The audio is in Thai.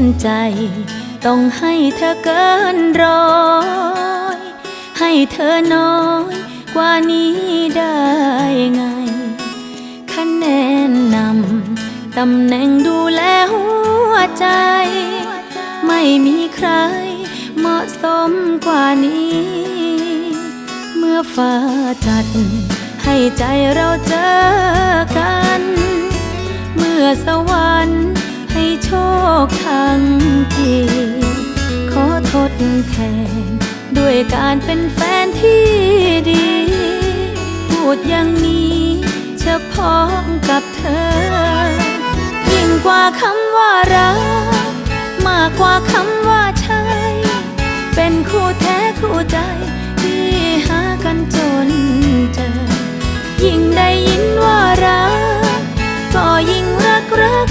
นใจ ต้องให้เธอเกินร้อย ให้เธอน้อยกว่านี้ได้ไง คะแนนนำตำแหน่งดูแลหัวใจ ไม่มีใครเหมาะสมกว่านี้ เมื่อฟ้าจัดให้ใจเราเจอกัน เมื่อสวรรค์ ดแทน ด้วยการเป็นแฟนที่ดี พูดอย่างนี้เฉพาะกับเธอ ยิ่งกว่าคำว่ารัก มากกว่าคำว่าใช่เป็นคู่แท้คู่ใจที่หากันจนเจอ ยิ่งได้ยินว่ารัก ก็ยิ่งรักรัก